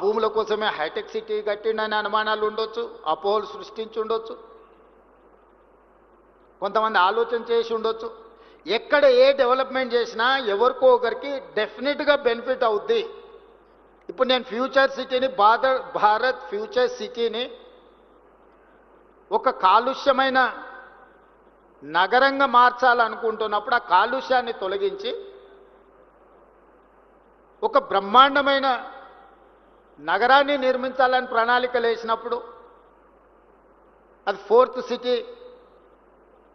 భూముల కోసమే hitech city కట్టిండని అనుమానాలు ఉండొచ్చు అపోహలు సృష్టించి ఉండొచ్చు. కొంతమంది ఆలోచన చేసి ఉండొచ్చు. ఎక్కడ ఏ డెవలప్మెంట్ చేసినా ఎవరికో ఒకరికి డెఫినెట్గా బెనిఫిట్ అవుద్ది. ఇప్పుడు నేను ఫ్యూచర్ సిటీని భారత భారత్ ఫ్యూచర్ సిటీని ఒక కాలుష్యమైన నగరంగా మార్చాలనుకుంటున్నప్పుడు ఆ కాలుష్యాన్ని తొలగించి ఒక బ్రహ్మాండమైన నగరాన్ని నిర్మించాలని ప్రణాళికలు వేసినప్పుడు అది ఫోర్త్ సిటీ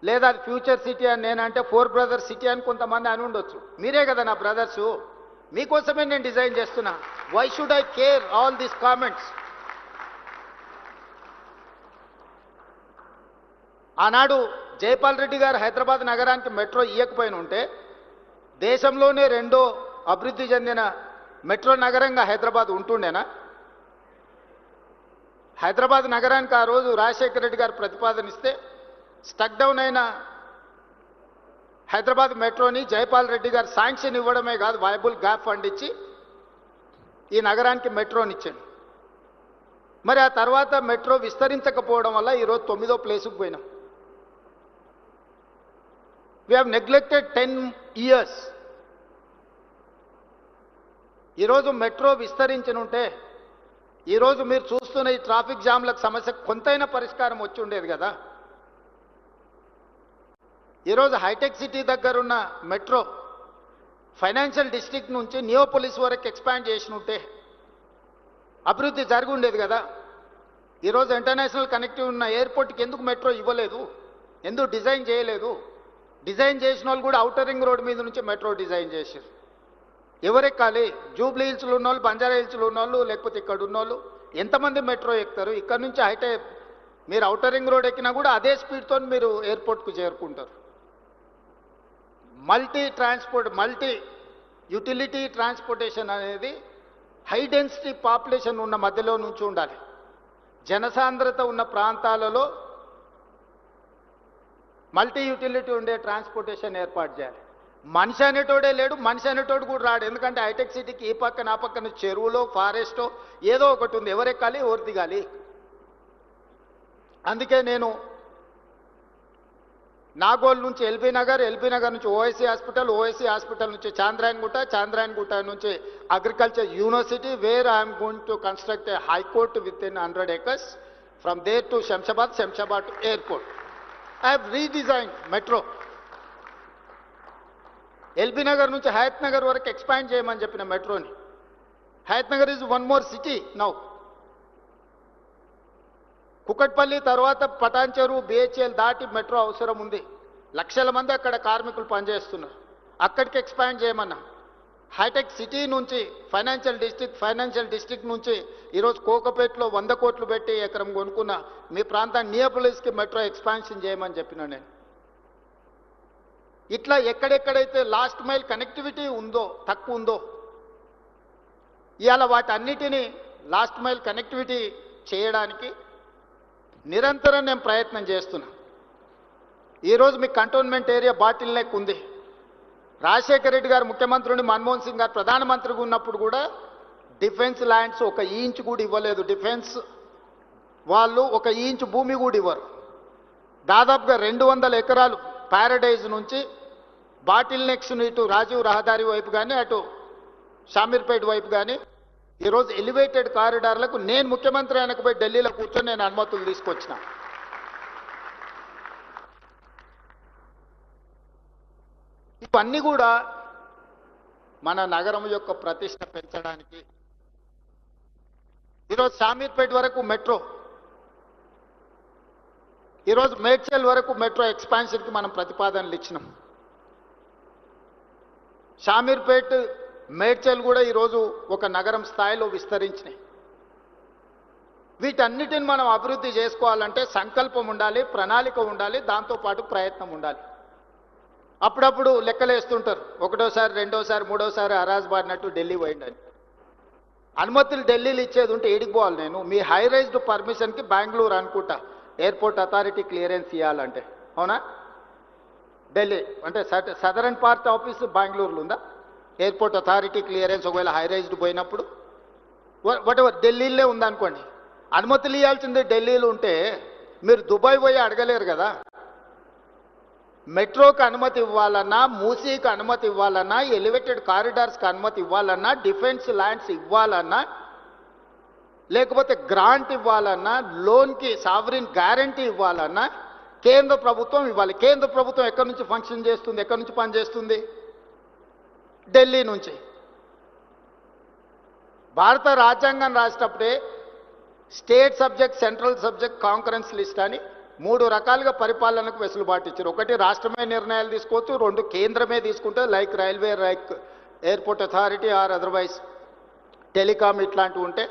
లేదా అది ఫ్యూచర్ సిటీ అని నేనంటే ఫోర్ బ్రదర్స్ సిటీ అని కొంతమంది అని ఉండొచ్చు. మీరే కదా నా బ్రదర్సు. మీకోసమే నేను డిజైన్ చేస్తున్నా. Why should I care all these comments ఆనాడు జైపాల్ రెడ్డి గారు హైదరాబాద్ నగరానికి మెట్రో ఇయ్యకపోయిన ఉంటే దేశంలోనే రెండో అభివృద్ధి చెందిన మెట్రో నగరంగా హైదరాబాద్ ఉంటుండేనా? హైదరాబాద్ నగరానికి ఆ రోజు రాజశేఖర రెడ్డి గారు ప్రతిపాదనిస్తే స్టక్ డౌన్ అయిన హైదరాబాద్ మెట్రోని జైపాల్ రెడ్డి గారు శాంక్షన్ ఇవ్వడమే కాదు వైబుల్ గ్యాప్ ఫండ్ ఇచ్చి ఈ నగరానికి మెట్రోని ఇచ్చాడు. మరి ఆ తర్వాత మెట్రో విస్తరించకపోవడం వల్ల ఈరోజు తొమ్మిదో ప్లేసుకు పోయినాం. We have neglected ten years ఈరోజు మెట్రో విస్తరించనుంటే ఈరోజు మీరు చూస్తున్న ఈ ట్రాఫిక్ జామ్లకు సమస్య కొంతైనా పరిష్కారం వచ్చి ఉండేది కదా. ఈరోజు హైటెక్ సిటీ దగ్గరున్న మెట్రో ఫైనాన్షియల్ డిస్ట్రిక్ట్ నుంచి నియోపోలిస్ వరకు ఎక్స్పాండ్ చేసినుంటే అభివృద్ధి జరిగి ఉండేది కదా. ఈరోజు ఇంటర్నేషనల్ కనెక్టివ్ ఉన్న ఎయిర్పోర్ట్కి ఎందుకు మెట్రో ఇవ్వలేదు? ఎందుకు డిజైన్ చేయలేదు? డిజైన్ చేసిన వాళ్ళు కూడా అవుటర్ రింగ్ రోడ్ మీద నుంచి మెట్రో డిజైన్ చేశారు. ఎవరెక్కాలి జూబ్లీ హిల్స్లో ఉన్న వాళ్ళు బంజారా హిల్స్లో ఉన్న వాళ్ళు లేకపోతే ఇక్కడ ఉన్న వాళ్ళు ఎంతమంది మెట్రో ఎక్కుతారు? ఇక్కడ నుంచి హైటే మీరు అవుటర్ రింగ్ రోడ్ ఎక్కినా కూడా అదే స్పీడ్తో మీరు ఎయిర్పోర్ట్కు చేరుకుంటారు. Multi transport multi utility transportation అనేది హై డెన్సిటీ పాపులేషన్ ఉన్న మధ్యలో నుంచి ఉండాలి. జనసాంద్రత ఉన్న ప్రాంతాలలో మల్టీ యూటిలిటీ ఉండే ట్రాన్స్పోర్టేషన్ ఏర్పాటు చేయాలి. మనిషి అనేటోడే లేడు మనిషి అనేటోడు కూడా రాడు. ఎందుకంటే హైటెక్ సిటీకి ఈ పక్కన ఆ పక్కన చెరువులో ఫారెస్టో ఏదో ఒకటి ఉంది. ఎవరెక్కాలి ఎవరు దిగాలి అందుకే నేను నాగోల్ నుంచి ఎల్బీ నగర్ ఎల్బీ నగర్ నుంచి ఓఎస్సీ హాస్పిటల్ ఓఎస్సీ హాస్పిటల్ నుంచి చాంద్రాయన్గుట్ట చాంద్రాయన్గుట్ట నుంచి agriculture university where I'm going to construct a high court with in hundred acres from there to Shamshabad Shamshabad airport I have redesign metro LB Nagar నుంచి హయత్ నగర్ వరకు expand చేయమని చెప్పిన మెట్రోని. Hayath Nagar is one more city now Kukatpally తర్వాత Patancheru BHEL దాటి metro అవసరం ఉంది. లక్షల మంది అక్కడ కార్మికులు పనిచేస్తున్నారు. అక్కడికి ఎక్స్పాండ్ చేయమన్నా. హైటెక్ సిటీ నుంచి ఫైనాన్షియల్ డిస్టిక్ ఫైనాన్షియల్ డిస్ట్రిక్ట్ నుంచి ఈరోజు కోకపేటలో వంద కోట్లు పెట్టి ఎకరం కొనుక్కున్న మీ ప్రాంతాన్ని నియోపోలిస్కి మెట్రో ఎక్స్పాన్షన్ చేయమని చెప్పిన నేను. ఇట్లా ఎక్కడెక్కడైతే లాస్ట్ మైల్ కనెక్టివిటీ ఉందో తక్కువ ఉందో ఇవాళ వాటన్నిటినీ లాస్ట్ మైల్ కనెక్టివిటీ చేయడానికి నిరంతరం నేను ప్రయత్నం చేస్తున్నా. ఈరోజు మీ కంటోన్మెంట్ ఏరియా బాటిల్ నెక్ ఉంది. రాజశేఖర రెడ్డి గారు ముఖ్యమంత్రుడి మన్మోహన్ సింగ్ గారు ప్రధానమంత్రిగా ఉన్నప్పుడు కూడా డిఫెన్స్ ల్యాండ్స్ ఒక ఇంచ్ కూడా ఇవ్వలేదు. డిఫెన్స్ వాళ్ళు ఒక ఇంచ్ భూమి కూడా ఇవ్వరు. దాదాపుగా రెండు వందల ఎకరాలు ప్యారడైజ్ నుంచి బాటిల్ నెక్స్ ఇటు రాజీవ్ రహదారి వైపు కానీ అటు షామీర్పేట వైపు కానీ ఈరోజు ఎలివేటెడ్ కారిడార్లకు నేను ముఖ్యమంత్రి వెనకపోయి ఢిల్లీలో కూర్చొని నేను అనుమతులు తీసుకొచ్చిన. ఇవన్నీ కూడా మన నగరం యొక్క ప్రతిష్ట పెంచడానికి. ఈరోజు సామీర్పేట వరకు మెట్రో. ఈరోజు మేడ్చల్ వరకు మెట్రో ఎక్స్పాన్షన్కి మనం ప్రతిపాదనలు ఇచ్చినాం. షామీర్పేట్ మేడ్చల్ కూడా ఈరోజు ఒక నగరం స్థాయిలో విస్తరించినాయి. వీటన్నిటిని మనం అభివృద్ధి చేసుకోవాలంటే సంకల్పం ఉండాలి ప్రణాళిక ఉండాలి దాంతోపాటు ప్రయత్నం ఉండాలి. అప్పుడప్పుడు లెక్కలేస్తుంటారు ఒకటోసారి రెండోసారి మూడోసారి అరాజ్ బారినట్టు ఢిల్లీ పోయిండని అనుమతులు ఢిల్లీలో ఇచ్చేది ఉంటే ఏడికి పోవాలి నేను. మీ హై రైజ్డ్ పర్మిషన్కి బెంగళూరు అనుకుంటా. ఎయిర్పోర్ట్ అథారిటీ క్లియరెన్స్ ఇవ్వాలంటే అవునా? ఢిల్లీ అంటే సదరన్ పార్ట్ ఆఫీస్ బెంగళూరులో ఉందా? ఎయిర్పోర్ట్ అథారిటీ క్లియరెన్స్ ఒకవేళ హై రైజ్డ్ పోయినప్పుడు. వాటెవర్ ఢిల్లీలో ఉందనుకోండి. అనుమతులు ఇవ్వాల్సింది ఢిల్లీలో ఉంటే మీరు దుబాయ్ పోయి అడగలేరు కదా. మెట్రోకి అనుమతి ఇవ్వాలన్నా మూసీకి అనుమతి ఇవ్వాలన్నా ఎలివేటెడ్ కారిడార్స్కి అనుమతి ఇవ్వాలన్నా డిఫెన్స్ ల్యాండ్స్ ఇవ్వాలన్నా లేకపోతే గ్రాంట్ ఇవ్వాలన్నా లోన్కి సావరిన్ గ్యారంటీ ఇవ్వాలన్నా కేంద్ర ప్రభుత్వం ఇవ్వాలి. కేంద్ర ప్రభుత్వం ఎక్కడి నుంచి ఫంక్షన్ చేస్తుంది? ఎక్కడి నుంచి పనిచేస్తుంది ఢిల్లీ నుంచి. భారత రాజ్యాంగం రాసేటప్పుడే state subject central subject concurrence list అని మూడు రకాలుగా పరిపాలనకు వెసులుబాటు ఇచ్చారు. ఒకటి రాష్ట్రమే నిర్ణయాలు తీసుకోవచ్చు రెండు కేంద్రమే తీసుకుంటే like railway like airport authority or otherwise telecom ఇట్లాంటివి ఉంటే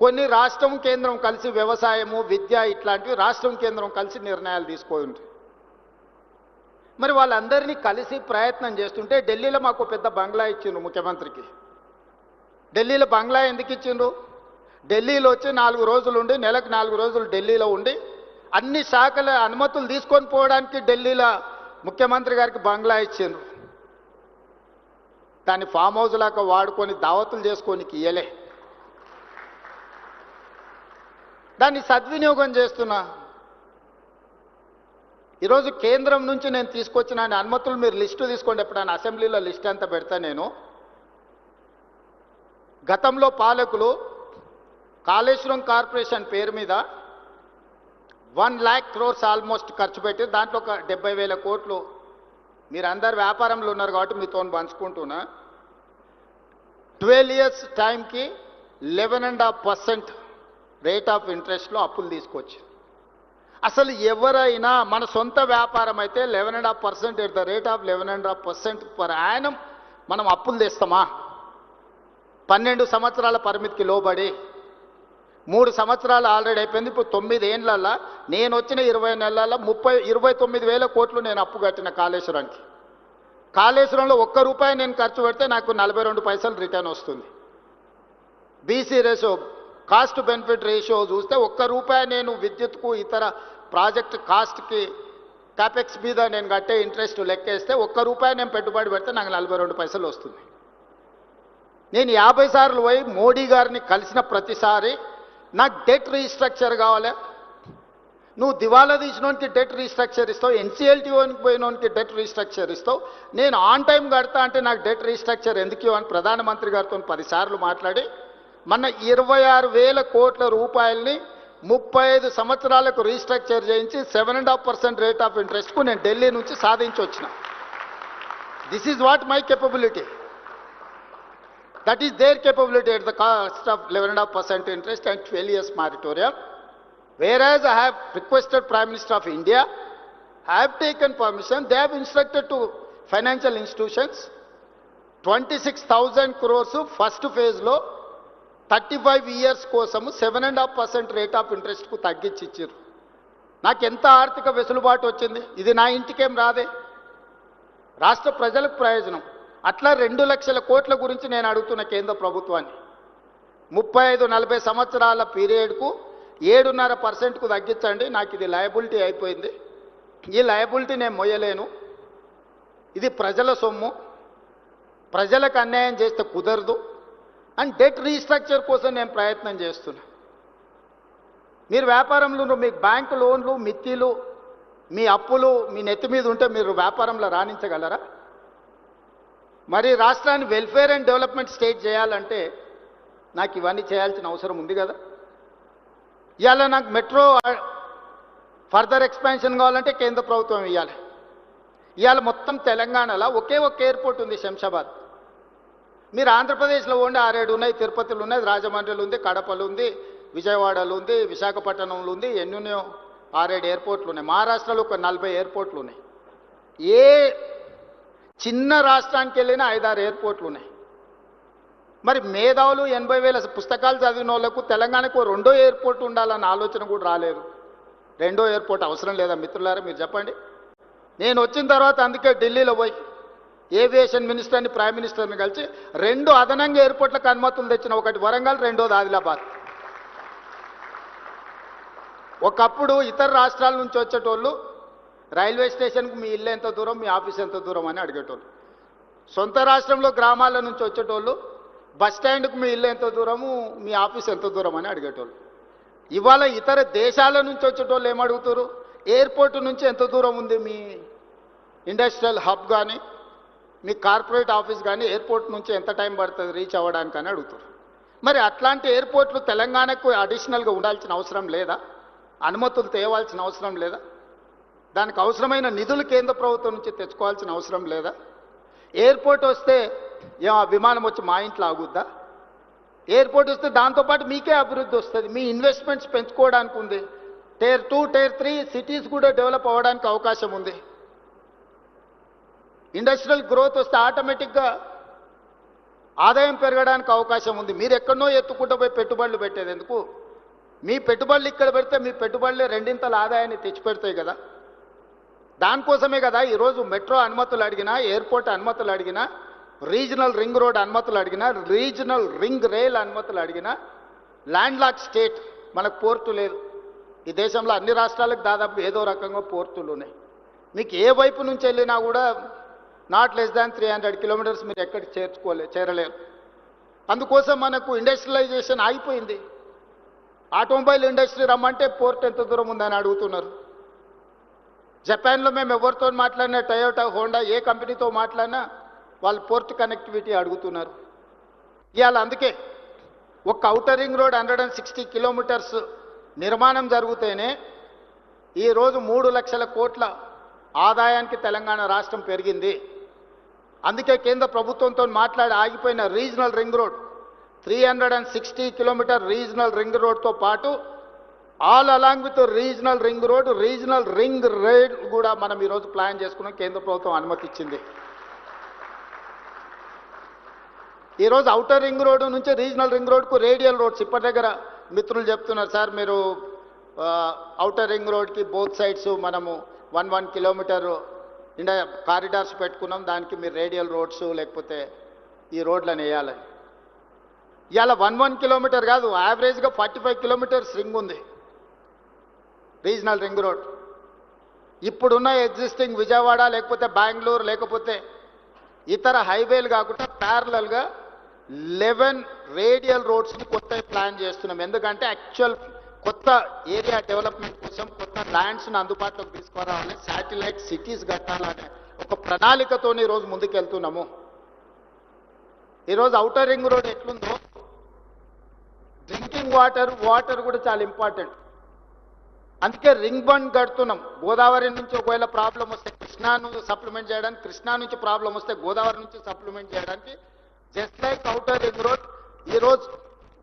కొన్ని రాష్ట్రం కేంద్రం కలిసి వ్యవసాయము విద్య ఇట్లాంటివి రాష్ట్రం కేంద్రం కలిసి నిర్ణయాలు తీసుకొని ఉంటాయి మరి వాళ్ళందరినీ కలిసి ప్రయత్నం చేస్తుంటే ఢిల్లీలో మాకు పెద్ద బంగ్లా ఇచ్చిండ్రు ముఖ్యమంత్రికి. ఢిల్లీలో బంగ్లా ఎందుకు ఇచ్చిండ్రు? ఢిల్లీలో వచ్చి నాలుగు రోజులు ఉండి నెలకు నాలుగు రోజులు ఢిల్లీలో ఉండి అన్ని శాఖల అనుమతులు తీసుకొని పోవడానికి ఢిల్లీలో ముఖ్యమంత్రి గారికి బంగ్లా ఇచ్చిండ్రు. దాన్ని ఫామ్ హౌస్ లాగా వాడుకొని దావతులు చేసుకొని ఇయ్యలే. దాన్ని సద్వినియోగం చేస్తున్నా. ఈరోజు కేంద్రం నుంచి నేను తీసుకొచ్చిన అనుమతులు మీరు లిస్టు తీసుకోండి ఎప్పుడైనా అసెంబ్లీలో లిస్ట్ అంతా పెడతా నేను. గతంలో పాలకులు కాళేశ్వరం కార్పొరేషన్ పేరు మీద వన్ ల్యాక్ క్రోర్స్ ఆల్మోస్ట్ ఖర్చు పెట్టి దాంట్లో ఒక డెబ్బై వేల కోట్లు మీరందరు వ్యాపారంలో ఉన్నారు కాబట్టి మీతో పంచుకుంటున్నా. ట్వెల్వ్ ఇయర్స్ టైంకి eleven and half percent rate of ఇంట్రెస్ట్లో అప్పులు తీసుకోవచ్చు అసలు ఎవరైనా మన సొంత వ్యాపారం అయితే eleven and half percent at the rate of eleven and half percent per annum మనం అప్పులు తెస్తామా? పన్నెండు సంవత్సరాల పరిమితికి లోబడి మూడు సంవత్సరాలు ఆల్రెడీ అయిపోయింది. ఇప్పుడు తొమ్మిది ఏళ్ళల్లో నేను వచ్చిన ఇరవై నెలల ముప్పై ఇరవై తొమ్మిది వేల కోట్లు నేను అప్పు కట్టిన కాళేశ్వరానికి. కాళేశ్వరంలో ఒక్క రూపాయి నేను ఖర్చు పెడితే నాకు నలభై రెండు పైసలు రిటర్న్ వస్తుంది. BC ratio cost benefit ratio చూస్తే ఒక్క రూపాయి నేను విద్యుత్కు ఇతర ప్రాజెక్ట్ కాస్ట్కి క్యాపెక్స్ మీద నేను కట్టే ఇంట్రెస్ట్ లెక్కేస్తే ఒక్క రూపాయి నేను పెట్టుబడి పెడితే నాకు నలభై రెండు పైసలు వస్తుంది. నేను యాభై సార్లు పోయి మోడీ గారిని కలిసిన ప్రతిసారి నాకు డెట్ రీస్ట్రక్చర్ కావాలి. నువ్వు దివాలా తీసినోనికి డెట్ రీస్ట్రక్చర్ ఇస్తావు ఎన్సీఎల్టీ పోయినోనికి డెట్ రీస్ట్రక్చర్ ఇస్తావు. నేను ఆన్ టైం కడతా అంటే నాకు డెట్ రీస్ట్రక్చర్ ఎందుకు అని ప్రధానమంత్రి గారితో పదిసార్లు మాట్లాడి మన ఇరవై ఆరు వేల కోట్ల రూపాయలని ముప్పై ఐదు సంవత్సరాలకు రీస్ట్రక్చర్ చేయించి seven and half percent rate of ఇంట్రెస్ట్కు నేను ఢిల్లీ నుంచి సాధించి వచ్చిన this is what my capability that is there capability at the cost of eleven and half percent interest and twelve years moratorium where as I have requested prime minister of India have taken permission they have instructed to financial institutions twenty six thousand crores first ఫేజ్లో thirty five years కోసము seven and half percent rate of ఇంట్రెస్ట్కు తగ్గించి ఇచ్చారు నాకు ఎంత ఆర్థిక వెసులుబాటు వచ్చింది? ఇది నా ఇంటికేం రాదే. రాష్ట్ర ప్రజలకు ప్రయోజనం. అట్లా రెండు లక్షల కోట్ల గురించి నేను అడుగుతున్న కేంద్ర ప్రభుత్వాన్ని. ముప్పై ఐదు నలభై సంవత్సరాల పీరియడ్కు ఏడున్నర పర్సెంట్కు తగ్గించండి. నాకు ఇది లయబిలిటీ అయిపోయింది. ఈ లయబిలిటీ నేను మొయ్యలేను. ఇది ప్రజల సొమ్ము. ప్రజలకు అన్యాయం చేస్తే కుదరదు. అండ్ డెట్ రీస్ట్రక్చర్ కోసం నేను ప్రయత్నం చేస్తున్నా. మీరు వ్యాపారంలో మీకు బ్యాంకు లోన్లు మిత్తిలు మీ అప్పులు మీ నెత్తి మీద ఉంటే మీరు వ్యాపారంలో రాణించగలరా? మరి రాష్ట్రాన్ని వెల్ఫేర్ అండ్ డెవలప్మెంట్ స్టేట్ చేయాలంటే నాకు ఇవన్నీ చేయాల్సిన అవసరం ఉంది కదా? ఇవాళ నాకు మెట్రో ఫర్దర్ ఎక్స్పాన్షన్ కావాలంటే కేంద్ర ప్రభుత్వం ఇవ్వాలి ఇవాళ మొత్తం తెలంగాణలో ఒకే ఒక ఎయిర్పోర్ట్ ఉంది శంషాబాద్. మీరు ఆంధ్రప్రదేశ్లో ఉండి ఆరేడు ఉన్నాయి. తిరుపతిలో ఉన్నాయి రాజమండ్రిలో ఉంది కడపలు ఉంది విజయవాడలో ఉంది విశాఖపట్నంలో ఉంది ఎన్ని ఉన్నాయో ఆరేడు ఎయిర్పోర్ట్లు ఉన్నాయి. మహారాష్ట్రలో ఒక నలభై ఎయిర్పోర్ట్లు ఉన్నాయి. ఏ చిన్న రాష్ట్రానికి వెళ్ళినా ఐదారు ఎయిర్పోర్ట్లు ఉన్నాయి. మరి మేధావులు ఎనభై వేల పుస్తకాలు చదివిన వాళ్ళకు తెలంగాణకు రెండో ఎయిర్పోర్ట్ ఉండాలన్న ఆలోచన కూడా రాలేదు. రెండో ఎయిర్పోర్ట్ అవసరం లేదా మిత్రులారా మీరు చెప్పండి. నేను వచ్చిన తర్వాత అందుకే ఢిల్లీలో పోయి ఏవియేషన్ మినిస్టర్ని ప్రైమ్ మినిస్టర్ని కలిసి రెండు అదనంగా ఎయిర్పోర్ట్లకు అనుమతులు తెచ్చిన ఒకటి వరంగల్ రెండోది ఆదిలాబాద్. ఒకప్పుడు ఇతర రాష్ట్రాల నుంచి వచ్చేటోళ్ళు రైల్వే స్టేషన్కు మీ ఇల్లు ఎంత దూరం మీ ఆఫీస్ ఎంత దూరం అని అడిగేటోళ్ళు. సొంత రాష్ట్రంలో గ్రామాల నుంచి వచ్చేటోళ్ళు బస్ స్టాండ్కు మీ ఇల్లు ఎంత దూరము మీ ఆఫీస్ ఎంత దూరం అని అడిగేటోళ్ళు. ఇవాళ ఇతర దేశాల నుంచి వచ్చేటోళ్ళు ఏమడుగుతారు? ఎయిర్పోర్ట్ నుంచి ఎంత దూరం ఉంది మీ ఇండస్ట్రియల్ హబ్ కానీ మీ కార్పొరేట్ ఆఫీస్ కానీ ఎయిర్పోర్ట్ నుంచి ఎంత టైం పడుతుంది రీచ్ అవ్వడానికి అని అడుగుతారు. మరి అట్లాంటి ఎయిర్పోర్ట్లు తెలంగాణకు అడిషనల్గా ఉండాల్సిన అవసరం లేదా? అనుమతులు తేవాల్సిన అవసరం లేదా? దానికి అవసరమైన నిధులు కేంద్ర ప్రభుత్వం నుంచి తెచ్చుకోవాల్సిన అవసరం లేదా? ఎయిర్పోర్ట్ వస్తే ఏం ఆ విమానం వచ్చి మా ఇంట్లో ఆగుద్దా? ఎయిర్పోర్ట్ వస్తే దాంతోపాటు మీకే అభివృద్ధి వస్తుంది. మీ ఇన్వెస్ట్మెంట్స్ పెంచుకోవడానికి ఉంది. Tier two tier three cities కూడా డెవలప్ అవ్వడానికి అవకాశం ఉంది. ఇండస్ట్రియల్ గ్రోత్ వస్తే ఆటోమేటిక్గా ఆదాయం పెరగడానికి అవకాశం ఉంది. మీరు ఎక్కడనో ఎత్తుకుంటూ పోయి పెట్టుబడులు పెట్టేది ఎందుకు? మీ పెట్టుబడులు ఇక్కడ పెడితే మీ పెట్టుబడులే రెండింతల ఆదాయాన్ని తెచ్చిపెడతాయి కదా. దానికోసమే కదా ఈరోజు మెట్రో అనుమతులు అడిగినా ఎయిర్పోర్ట్ అనుమతులు అడిగినా రీజనల్ రింగ్ రోడ్ అనుమతులు అడిగినా రీజనల్ రింగ్ రైల్ అనుమతులు అడిగినా ల్యాండ్ లాక్ స్టేట్ మనకు పోర్టు లేదు. ఈ దేశంలో అన్ని రాష్ట్రాలకు దాదాపు ఏదో రకంగా పోర్టులు ఉన్నాయి. మీకు ఏ వైపు నుంచి వెళ్ళినా కూడా not less than three hundred kilometres మీరు ఎక్కడికి చేర్చుకోలే చేరలేరు. అందుకోసం మనకు ఇండస్ట్రియలైజేషన్ ఆగిపోయింది. ఆటోమొబైల్ ఇండస్ట్రీ రమ్మంటే పోర్ట్ ఎంత దూరం ఉందని అడుగుతున్నారు. జపాన్లో మేము ఎవరితో మాట్లాడినా టయోటా హోండా ఏ కంపెనీతో మాట్లాడినా వాళ్ళు పోర్ట్ కనెక్టివిటీ అడుగుతున్నారు. ఇవాళ అందుకే ఒక outer ring road hundred and sixty kilometres నిర్మాణం జరిగితేనే ఈరోజు మూడు లక్షల కోట్ల ఆదాయానికి తెలంగాణ రాష్ట్రం పెరిగింది. అందుకే కేంద్ర ప్రభుత్వంతో మాట్లాడి ఆగిపోయిన regional ring road three hundred and sixty kilometre regional ring రోడ్తో పాటు all along with regional ring road regional ring ride కూడా మనం ఈరోజు ప్లాన్ చేసుకున్నాం కేంద్ర ప్రభుత్వం అనుమతి ఇచ్చింది ఈరోజు అవుటర్ రింగ్ రోడ్ నుంచి రీజనల్ రింగ్ రోడ్కు రేడియల్ రోడ్స్ ఇప్పటి దగ్గర మిత్రులు చెప్తున్నారు సార్ మీరు అవుటర్ రింగ్ రోడ్కి బోత్ సైడ్స్ మనము one one kilometre India corridors పెట్టుకున్నాం. దానికి మీరు రేడియల్ రోడ్స్ లేకపోతే ఈ రోడ్లను వేయాలని. ఇలా వన్ వన్ కిలోమీటర్ కాదు యావరేజ్గా ఫార్టీ ఫైవ్ కిలోమీటర్స్ రింగ్ ఉంది. రీజనల్ రింగ్ రోడ్ ఇప్పుడున్న ఎగ్జిస్టింగ్ విజయవాడ లేకపోతే బెంగళూరు లేకపోతే ఇతర హైవేలు కాకుండా ప్యారలల్గా లెవెన్ రేడియల్ రోడ్స్ని కొత్త ప్లాన్ చేస్తున్నాం. ఎందుకంటే యాక్చువల్ కొత్త ఏరియా డెవలప్మెంట్ కోసం కొత్త ల్యాండ్స్ని అందుబాటులోకి తీసుకురావాలని శాటిలైట్ సిటీస్ కట్టాలనే ఒక ప్రణాళికతో ఈరోజు ముందుకెళ్తున్నాము. ఈరోజు అవుటర్ రింగ్ రోడ్ ఎట్లుందో డ్రింకింగ్ వాటర్ వాటర్ కూడా చాలా ఇంపార్టెంట్. అందుకే రింగ్ బండ్ కడుతున్నాం. గోదావరి నుంచి ఒకవేళ ప్రాబ్లం వస్తే కృష్ణాను సప్లిమెంట్ చేయడానికి కృష్ణా నుంచి ప్రాబ్లం వస్తే గోదావరి నుంచి సప్లిమెంట్ చేయడానికి just like outer ring road ఈరోజు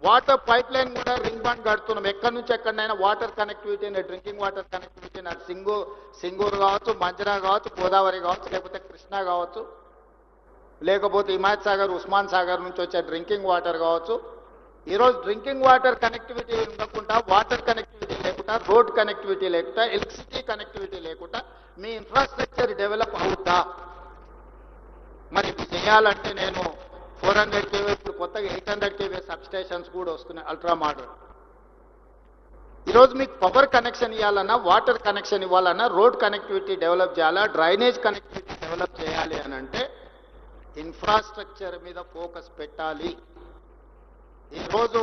వాటర్ పైప్ లైన్ కూడా రింగ్ బండ్ కడుతున్నాం. ఎక్కడి నుంచి ఎక్కడైనా water connectivity drinking water connectivity నాకు సింగు సింగూరు కావచ్చు మంజరా కావచ్చు గోదావరి కావచ్చు లేకపోతే కృష్ణా కావచ్చు. లేకపోతే హిమాయత్ సాగర్ ఉస్మాన్ సాగర్ నుంచి వచ్చే డ్రింకింగ్ వాటర్ కావచ్చు. ఈరోజు డ్రింకింగ్ వాటర్ కనెక్టివిటీ ఉండకుండా వాటర్ కనెక్టివిటీ లేకుండా రోడ్ కనెక్టివిటీ లేకుండా ఎలక్ట్రిసిటీ కనెక్టివిటీ లేకుండా మీ ఇన్ఫ్రాస్ట్రక్చర్ డెవలప్ అవుతా మరి చేయాలంటే నేను ఫోర్ హండ్రెడ్ కేవీ కొత్తగా ఎయిట్ హండ్రెడ్ కేవీ సబ్స్టేషన్స్ కూడా వస్తున్నాయి అల్ట్రా మోడర్న్ ఈరోజు మీకు పవర్ కనెక్షన్ ఇవ్వాలన్నా వాటర్ కనెక్షన్ ఇవ్వాలన్నా రోడ్ కనెక్టివిటీ డెవలప్ చేయాలా డ్రైనేజ్ కనెక్టివిటీ డెవలప్ చేయాలి అని అంటే ఇన్ఫ్రాస్ట్రక్చర్ మీద ఫోకస్ పెట్టాలి. ఈరోజు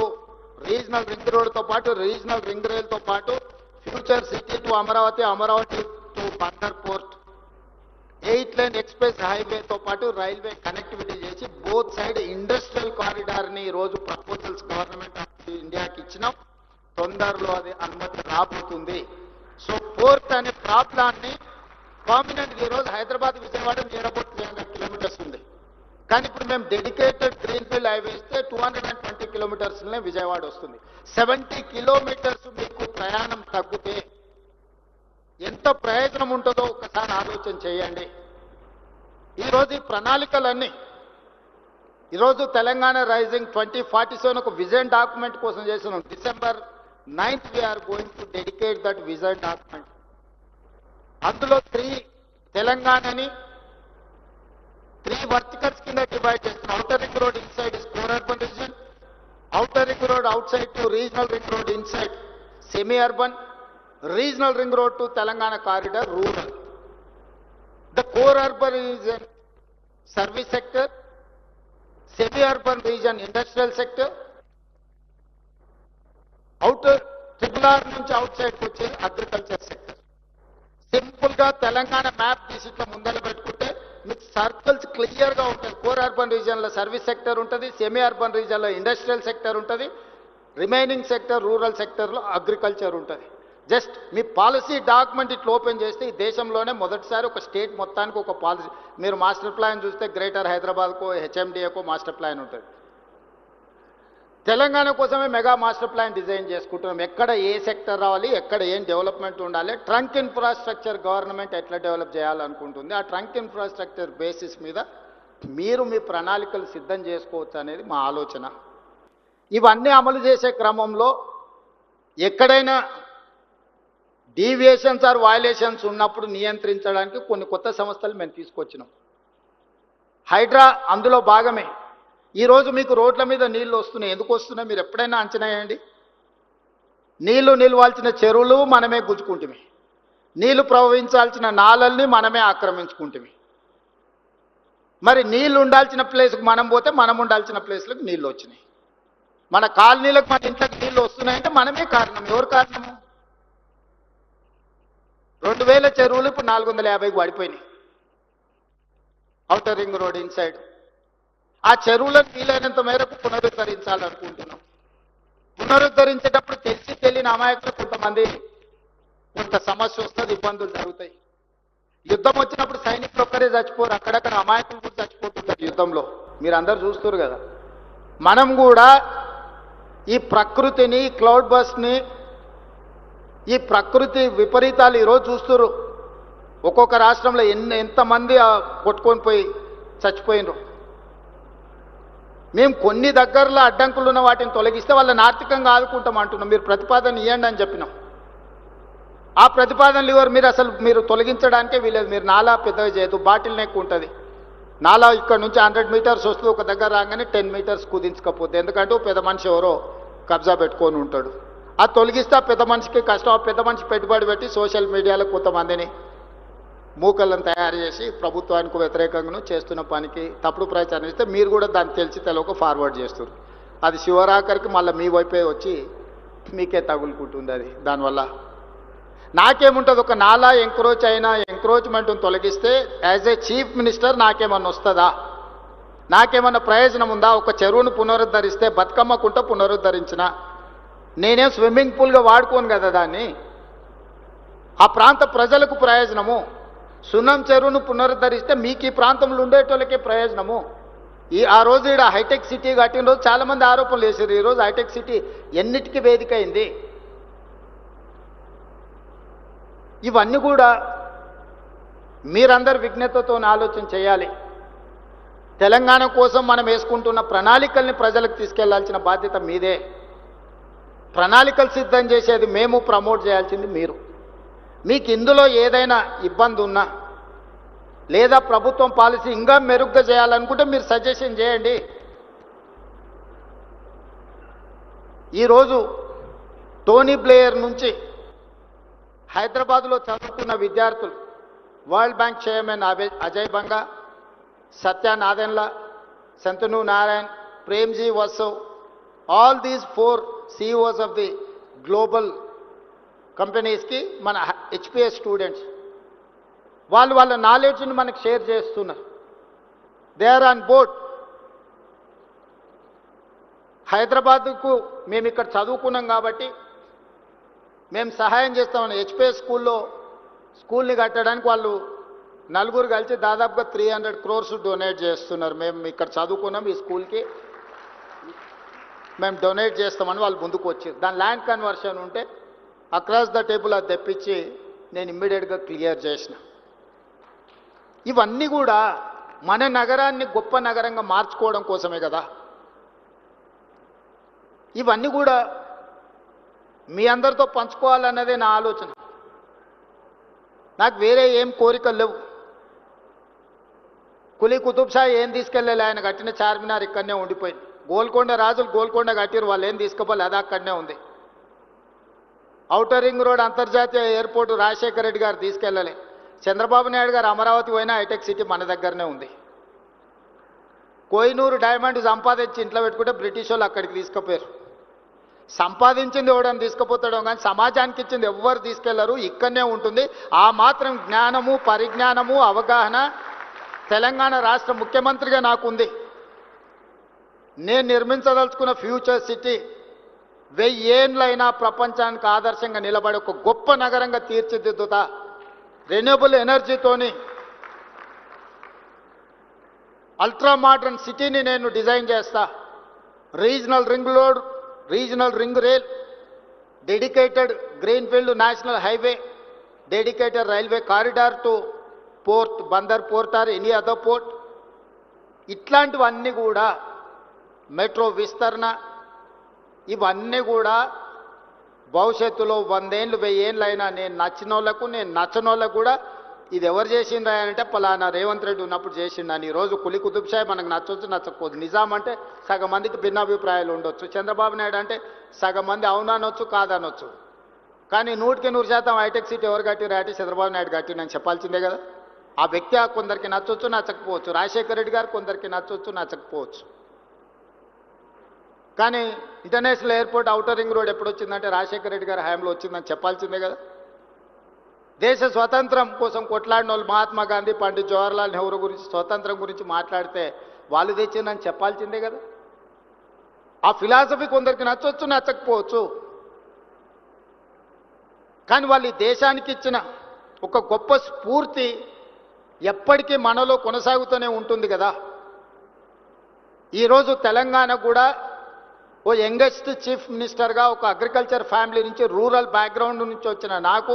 రీజనల్ రింగ్ రోడ్తో పాటు రీజనల్ రింగ్ రైల్తో పాటు future city to Amaravati Amaravati to Bandar port eight lane express హైవేతో పాటు రైల్వే కనెక్టివిటీ చేసి బోత్ సైడ్ ఇండస్ట్రియల్ కారిడార్ని ఈరోజు ప్రపోజల్స్ గవర్నమెంట్ ఆఫ్ ఇండియాకి ఇచ్చినాం. తొందరలో అది అనుమతి రాబోతుంది. సో పోర్ట్ అనే ప్రాబ్లాన్ని ఈ ఈరోజు Hyderabad Vijayawada near three hundred kilometres ఉంది. కానీ ఇప్పుడు మేము డెడికేటెడ్ గ్రీన్ఫీల్డ్ హైవే ఇస్తే టూ హండ్రెడ్ అండ్ ట్వంటీ కిలోమీటర్స్లోనే విజయవాడ వస్తుంది. సెవెంటీ కిలోమీటర్స్ మీకు ప్రయాణం తగ్గితే ఎంత ప్రయోజనం ఉంటుందో ఒకసారి ఆలోచన చేయండి. ఈరోజు ఈ ప్రణాళికలన్నీ ఈరోజు Telangana rising twenty forty seven ఒక విజన్ డాక్యుమెంట్ కోసం చేసిన December ninth we're going to dedicate that vision document అందులో త్రీ తెలంగాణని త్రీ వర్తికల్స్ కింద డివైడ్ చేస్తున్న. Outer ring road inside core urban region outer ring road outside to regional ring road inside semi urban regional ring road to Telangana corridor rural the core urban region service sector urban region industrial sector outer triple R నుంచి అవుట్ సైడ్కి వచ్చే agriculture sector సింపుల్గా Telangana map తీసి ఇట్లా ముందర పెట్టుకుంటే మీకు సర్కిల్స్ క్లియర్గా ఉంటుంది కోర్ అర్బన్ రీజన్లో సర్వీస్ సెక్టర్ ఉంటుంది సెమీ అర్బన్ రీజన్లో ఇండస్ట్రియల్ సెక్టర్ ఉంటుంది రిమైనింగ్ సెక్టర్ రూరల్ సెక్టర్లో అగ్రికల్చర్ ఉంటుంది. జస్ట్ మీ పాలసీ డాక్యుమెంట్ ఇట్లా ఓపెన్ చేస్తే ఈ దేశంలోనే మొదటిసారి ఒక స్టేట్ మొత్తానికి ఒక పాలసీ మీరు మాస్టర్ ప్లాన్ చూస్తే గ్రేటర్ హైదరాబాద్కో హెచ్ఎండిఏకో మాస్టర్ ప్లాన్ ఉంటుంది. తెలంగాణ కోసమే మెగా మాస్టర్ ప్లాన్ డిజైన్ చేసుకుంటున్నాం. ఎక్కడ ఏ సెక్టర్ రావాలి ఎక్కడ ఏం డెవలప్మెంట్ ఉండాలి ట్రంక్ ఇన్ఫ్రాస్ట్రక్చర్ గవర్నమెంట్ ఎట్లా డెవలప్ చేయాలనుకుంటుంది ఆ ట్రంక్ ఇన్ఫ్రాస్ట్రక్చర్ బేసిస్ మీద మీరు మీ ప్రణాళికలు సిద్ధం చేసుకోవచ్చు అనేది మా ఆలోచన. ఇవన్నీ అమలు చేసే క్రమంలో ఎక్కడైనా డీవియేషన్స్ ఆర్ వయలేషన్స్ ఉన్నప్పుడు నియంత్రించడానికి కొన్ని కొత్త సంస్థలు మేము తీసుకొచ్చినాం. హైడ్రా అందులో భాగమే. ఈరోజు మీకు రోడ్ల మీద నీళ్ళు వస్తున్నాయి. ఎందుకు వస్తున్నాయి? మీరు ఎప్పుడైనా అంచనా వేయండి. నీళ్ళు నిల్వాల్సిన చెరువులు మనమే గుంజుకుంటుమి నీళ్ళు ప్రవహించాల్సిన నాలల్ని మనమే ఆక్రమించుకుంటుమి. మరి నీళ్ళు ఉండాల్సిన ప్లేస్కి మనం పోతే మనం ఉండాల్సిన ప్లేస్లకు నీళ్ళు వచ్చినాయి. మన కాలనీలకు మన ఇంట్లోకి నీళ్ళు వస్తున్నాయంటే మనమే కారణం. ఎవరు కారణము రెండు వేల చెరువులు ఇప్పుడు నాలుగు వందల యాభైకి పడిపోయినాయి అవుటర్ రింగ్ రోడ్ ఇన్సైడ్ ఆ చెరువులను వీలైనంత మేరకు పునరుద్ధరించాలనుకుంటున్నాం. పునరుద్ధరించేటప్పుడు తెలిసి తెలియని అమాయకులు కొంతమంది కొంత సమస్య వస్తుంది ఇబ్బందులు జరుగుతాయి. యుద్ధం వచ్చినప్పుడు సైనికులు ఒక్కరే చచ్చిపోరు అక్కడక్కడ అమాయకులు కూడా చచ్చిపోతుంటారు యుద్ధంలో. మీరు అందరు చూస్తారు కదా. మనం కూడా ఈ ప్రకృతిని క్లౌడ్ బస్ని ఈ ప్రకృతి విపరీతాలు ఈరోజు చూస్తున్నారు ఒక్కొక్క రాష్ట్రంలో ఎన్ని ఎంతమంది కొట్టుకొని పోయి చచ్చిపోయినరు. మేము కొన్ని దగ్గరలో అడ్డంకులు ఉన్న వాటిని తొలగిస్తే వాళ్ళని ఆర్థికంగా ఆదుకుంటాం అంటున్నాం. మీరు ప్రతిపాదన ఇవ్వండి అని చెప్పినాం. ఆ ప్రతిపాదనలు ఇవ్వరు మీరు అసలు మీరు తొలగించడానికే వీలేదు. మీరు నాలా పెద్దగా చేయదు బాటిల్ నెక్ ఉంటుంది. నాలా ఇక్కడ నుంచి హండ్రెడ్ మీటర్స్ వస్తుంది. ఒక దగ్గర రాగానే టెన్ మీటర్స్ కుదించకపోతే. ఎందుకంటే పెద్ద మనిషి ఎవరో కబ్జా పెట్టుకొని ఉంటాడు. ఆ తొలగిస్తే పెద్ద మనిషికి కష్టం పెద్ద మనిషి పెట్టుబడి పెట్టి సోషల్ మీడియాలో కొంతమందిని మూకలను తయారు చేసి ప్రభుత్వానికి వ్యతిరేకంగా చేస్తున్న పనికి తప్పుడు ప్రచారం చేస్తే మీరు కూడా దాన్ని తెలిసి తెలవక ఫార్వర్డ్ చేస్తారు అది శివరాఖరికి మళ్ళీ మీ వైపే వచ్చి మీకే తగులుకుంటుంది అది. దానివల్ల నాకేముంటుంది? ఒక నాలా ఎంక్రోచ్ అయినా ఎంక్రోచ్మెంట్ తొలగిస్తే యాజ్ ఏ చీఫ్ మినిస్టర్ నాకేమన్నా వస్తుందా? నాకేమన్నా ప్రయోజనం ఉందా? ఒక చెరువును పునరుద్ధరిస్తే బతుకమ్మకుంట పునరుద్ధరించిన నేనేం స్విమ్మింగ్ పూల్గా వాడుకోను కదా దాన్ని. ఆ ప్రాంత ప్రజలకు ప్రయోజనము. సున్నం చెరువును పునరుద్ధరిస్తే మీకు ఈ ప్రాంతంలో ఉండేటోళ్ళకే ప్రయోజనము. ఈ ఆ రోజు ఇక్కడ హైటెక్ సిటీ కట్టిన రోజు చాలామంది ఆరోపణలు వేసారు ఈరోజు హైటెక్ సిటీ ఎన్నిటికీ వేదిక అయింది ఇవన్నీ కూడా మీరందరు విజ్ఞతతో ఆలోచన చేయాలి. తెలంగాణ కోసం మనం వేసుకుంటున్న ప్రణాళికల్ని ప్రజలకు తీసుకెళ్ళాల్సిన బాధ్యత మీదే. ప్రణాళికలు సిద్ధం చేసేది మేము ప్రమోట్ చేయాల్సింది మీరు. మీకు ఇందులో ఏదైనా ఇబ్బంది ఉన్నా లేదా ప్రభుత్వం పాలసీ ఇంకా మెరుగ్గా చేయాలనుకుంటే మీరు సజెషన్ చేయండి. ఈరోజు టోనీ ప్లేయర్ నుంచి హైదరాబాద్లో చదువుకున్న విద్యార్థులు World Bank chairman Abhay Ajay Banga Satya Nadella Shantanu Narayen Premji వసవ్ all these four CEOs of the global కంపెనీస్కి మన హెచ్పిఎస్ స్టూడెంట్స్ వాళ్ళు వాళ్ళ నాలెడ్జ్ని మనకు షేర్ చేస్తున్నారు. దే ఆర్ ఆన్ బోర్డ్ హైదరాబాద్కు మేము ఇక్కడ చదువుకున్నాం కాబట్టి మేము సహాయం చేస్తామని హెచ్పిఎస్ స్కూల్లో స్కూల్ని కట్టడానికి వాళ్ళు నలుగురు కలిసి దాదాపుగా త్రీ హండ్రెడ్ క్రోర్స్ డొనేట్ చేస్తున్నారు. మేము ఇక్కడ చదువుకున్నాం ఈ స్కూల్కి. మేము డొనేట్ చేస్తామని వాళ్ళు ముందుకు వచ్చారు. దాని ల్యాండ్ కన్వర్షన్ ఉంటే అక్రాస్ ద టేబుల్ అది తెప్పించి నేను ఇమ్మీడియట్గా క్లియర్ చేసిన. ఇవన్నీ కూడా మన నగరాన్ని గొప్ప నగరంగా మార్చుకోవడం కోసమే కదా. ఇవన్నీ కూడా మీ అందరితో పంచుకోవాలన్నదే నా ఆలోచన. నాకు వేరే ఏం కోరికలు లేవు. కులీ కుతుబ్ షా ఏం తీసుకెళ్ళలే ఆయన కట్టిన చార్మినార్ ఇక్కడనే ఉండిపోయింది. గోల్కొండ రాజులు గోల్కొండ కట్టిరు వాళ్ళు ఏం తీసుకోవాలి అది అక్కడనే ఉంది. ఔటర్ రింగ్ రోడ్ అంతర్జాతీయ ఎయిర్పోర్ట్ రాజశేఖర రెడ్డి గారు తీసుకెళ్ళలే. చంద్రబాబు నాయుడు గారు అమరావతి పోయినా హైటెక్ సిటీ మన దగ్గరనే ఉంది. కోయినూరు డైమండ్ సంపాదించి ఇంట్లో పెట్టుకుంటే బ్రిటిష్ వాళ్ళు అక్కడికి తీసుకుపోయారు. సంపాదించింది ఎవడని తీసుకుపోతాడో కానీ సమాజానికి ఇచ్చింది ఎవ్వరు తీసుకెళ్ళరు ఇక్కడనే ఉంటుంది. ఆ మాత్రం జ్ఞానము పరిజ్ఞానము అవగాహన తెలంగాణ రాష్ట్ర ముఖ్యమంత్రిగా నాకుంది నేను నిర్మించదలుచుకున్న ఫ్యూచర్ సిటీ వెయ్యేండ్లైనా ప్రపంచానికి ఆదర్శంగా నిలబడి ఒక గొప్ప నగరంగా తీర్చిదిద్దుతా రెన్యూబుల్ ఎనర్జీతోని అల్ట్రా మోడర్న్ సిటీని నేను డిజైన్ చేస్తా. Regional ring road regional ring rail dedicated greenfield national highway dedicated railway corridor to port Bandar port or any other port ఇట్లాంటివన్నీ కూడా మెట్రో విస్తరణ ఇవన్నీ కూడా భవిష్యత్తులో వందేళ్ళు వెయ్యేళ్ళు అయినా నేను నచ్చిన వాళ్ళకు నేను నచ్చని వాళ్ళకు కూడా ఇది ఎవరు చేసిండ్రా అంటే పలానా రేవంత్ రెడ్డి ఉన్నప్పుడు చేసిండని ఈరోజు కులి కుతుబ్ షాయి మనకు నచ్చొచ్చు నచ్చకపోదు. నిజాం అంటే సగం మందికి భిన్నాభిప్రాయాలు ఉండొచ్చు. చంద్రబాబు నాయుడు అంటే సగం మంది అవునానొచ్చు కాదనొచ్చు కానీ నూటికి నూరు శాతం హైటెక్ సిటీ ఎవరు కట్టిరు అంటే చంద్రబాబు నాయుడు కట్టిండని చెప్పాల్సిందే కదా. ఆ వ్యక్తి కొందరికి నచ్చొచ్చు నచ్చకపోవచ్చు. రాజశేఖర రెడ్డి గారు కొందరికి నచ్చొచ్చు నచ్చకపోవచ్చు. కానీ international airport outer ring road ఎప్పుడు వచ్చిందంటే రాజశేఖర రెడ్డి గారి హయాంలో వచ్చిందని చెప్పాల్సిందే కదా. దేశ స్వతంత్రం కోసం కొట్లాడిన వాళ్ళు మహాత్మా గాంధీ పండిత్ జవహర్లాల్ నెహ్రూ గురించి స్వతంత్రం గురించి మాట్లాడితే వాళ్ళు తెచ్చిందని చెప్పాల్సిందే కదా. ఆ ఫిలాసఫీ కొందరికి నచ్చవచ్చు నచ్చకపోవచ్చు. కానీ వాళ్ళు ఈ దేశానికి ఇచ్చిన ఒక గొప్ప స్ఫూర్తి ఎప్పటికీ మనలో కొనసాగుతూనే ఉంటుంది కదా. ఈరోజు తెలంగాణ కూడా ఓ యంగెస్ట్ చీఫ్ మినిస్టర్గా ఒక అగ్రికల్చర్ ఫ్యామిలీ నుంచి రూరల్ బ్యాక్గ్రౌండ్ నుంచి వచ్చిన నాకు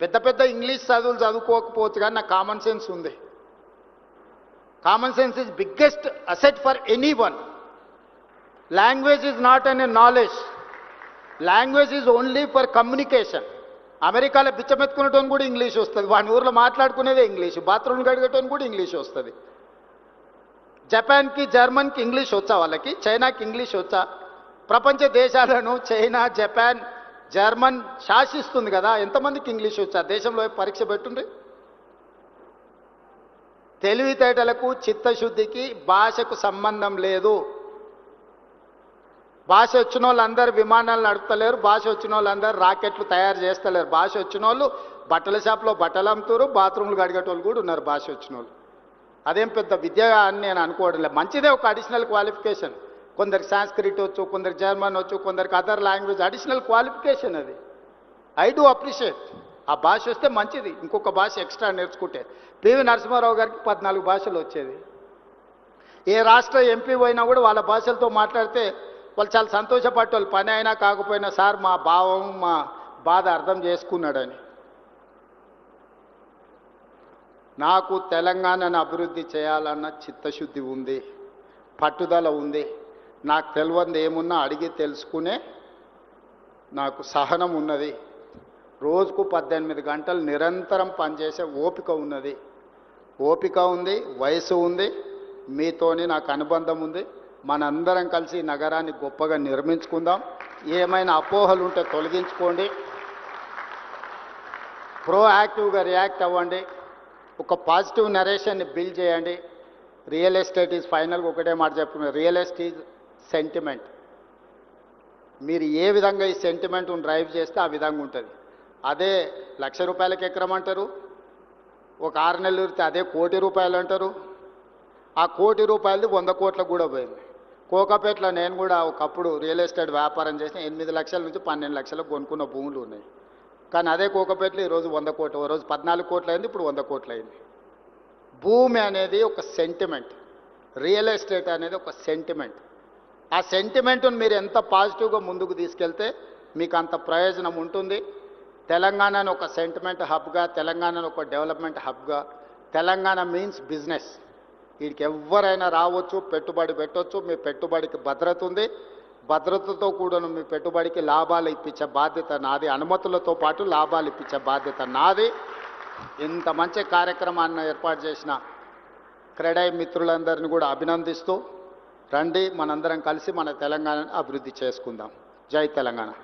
పెద్ద పెద్ద ఇంగ్లీష్ చదువులు చదువుకోకపోవచ్చు కానీ నాకు కామన్ సెన్స్ ఉంది. Common sense is biggest asset for any one language is not an a knowledge. Language is only for communication. అమెరికాలో బిచ్చమెత్తుకునేటోని కూడా ఇంగ్లీష్ వస్తుంది. వాడి ఊర్లో మాట్లాడుకునేదే ఇంగ్లీష్. బాత్రూమ్ కడిగేటోని కూడా ఇంగ్లీష్ వస్తుంది. జపాన్కి జర్మన్కి ఇంగ్లీష్ వచ్చా వాళ్ళకి? చైనాకి ఇంగ్లీష్ వచ్చా? ప్రపంచ దేశాలను చైనా జపాన్ జర్మన్ శాసిస్తుంది కదా. ఎంతమందికి ఇంగ్లీష్ వచ్చా? దేశంలో పరీక్ష పెట్టుండ్రి? తెలివితేటలకు చిత్తశుద్ధికి భాషకు సంబంధం లేదు. భాష వచ్చిన వాళ్ళందరూ విమానాలు నడుపుతలేరు. భాష వచ్చిన వాళ్ళందరూ రాకెట్లు తయారు చేస్తలేరు. భాష వచ్చిన వాళ్ళు బట్టల షాప్లో బట్టలు అమ్ముతారు బాత్రూమ్లు కడిగేటోళ్ళు కూడా ఉన్నారు భాష వచ్చిన వాళ్ళు అదేం పెద్ద విద్య అని నేను అనుకోవడం లేదు. మంచిదే ఒక అడిషనల్ క్వాలిఫికేషన్. కొందరికి సాంస్క్రిట్ వచ్చు కొందరికి జర్మన్ వచ్చు కొందరికి అదర్ లాంగ్వేజ్ అడిషనల్ క్వాలిఫికేషన్ అది. ఐ డూ అప్రిషియేట్ ఆ భాష వస్తే మంచిది. ఇంకొక భాష ఎక్స్ట్రా నేర్చుకుంటే. పివి నరసింహారావు గారికి పద్నాలుగు భాషలు వచ్చేది. ఏ రాష్ట్ర ఎంపీ పోయినా కూడా వాళ్ళ భాషలతో మాట్లాడితే వాళ్ళు చాలా సంతోషపడేవాళ్ళు. పని అయినా కాకపోయినా సార్ మా భావం మా బాధ అర్థం చేసుకున్నాడని. నాకు తెలంగాణను అభివృద్ధి చేయాలన్న చిత్తశుద్ధి ఉంది. పట్టుదల ఉంది. నాకు తెలియంది ఏమున్నా అడిగి తెలుసుకునే నాకు సహనం ఉన్నది. రోజుకు పద్దెనిమిది గంటలు నిరంతరం పనిచేసే ఓపిక ఉన్నది. ఓపిక ఉంది వయసు ఉంది మీతోని నాకు అనుబంధం ఉంది. మనందరం కలిసి నగరాన్ని గొప్పగా నిర్మించుకుందాం. ఏమైనా అపోహలు ఉంటే తొలగించుకోండి. ప్రోయాక్టివ్గా రియాక్ట్ అవ్వండి. ఒక పాజిటివ్ నరేషన్ని బిల్డ్ చేయండి. రియల్ ఎస్టేట్ ఈజ్ ఫైనల్గా ఒకటే మాట చెప్పుకున్నాను రియల్ ఎస్టేట్ సెంటిమెంట్ మీరు ఏ విధంగా ఈ సెంటిమెంట్ను డ్రైవ్ చేస్తే ఆ విధంగా ఉంటుంది. అదే లక్ష రూపాయలకి ఎకరం అంటారు. ఒక ఆరు నెలలు ఇస్తే అదే కోటి రూపాయలు అంటారు. ఆ కోటి రూపాయలది వంద కోట్లకు కూడా పోయింది. కోకాపేటలో నేను కూడా ఒకప్పుడు రియల్ ఎస్టేట్ వ్యాపారం చేసిన ఎనిమిది లక్షల నుంచి పన్నెండు లక్షలకు కొనుక్కున్న భూములు ఉన్నాయి. కానీ అదే కోకపేటలో ఈరోజు వంద కోట్లు ఓ రోజు పద్నాలుగు కోట్లు అయింది ఇప్పుడు వంద కోట్లు అయింది. భూమి అనేది ఒక సెంటిమెంట్ రియల్ ఎస్టేట్ అనేది ఒక సెంటిమెంట్ ఆ సెంటిమెంట్ను మీరు ఎంత పాజిటివ్గా ముందుకు తీసుకెళ్తే మీకు అంత ప్రయోజనం ఉంటుంది. తెలంగాణను ఒక సెంటిమెంట్ హబ్గా తెలంగాణను ఒక డెవలప్మెంట్ హబ్గా తెలంగాణ మీన్స్ బిజినెస్ వీడికి ఎవరైనా రావచ్చు పెట్టుబడి పెట్టవచ్చు మీ పెట్టుబడికి భద్రత ఉంది. భద్రతతో కూడాను మీ పెట్టుబడికి లాభాలు ఇప్పించే బాధ్యత నాది. అనుమతులతో పాటు లాభాలు ఇప్పించే బాధ్యత నాది. ఇంత మంచి కార్యక్రమాన్ని ఏర్పాటు చేసిన క్రెడై మిత్రులందరినీ కూడా అభినందిస్తూ రండి మనందరం కలిసి మన తెలంగాణను అభివృద్ధి చేసుకుందాం. జై తెలంగాణ.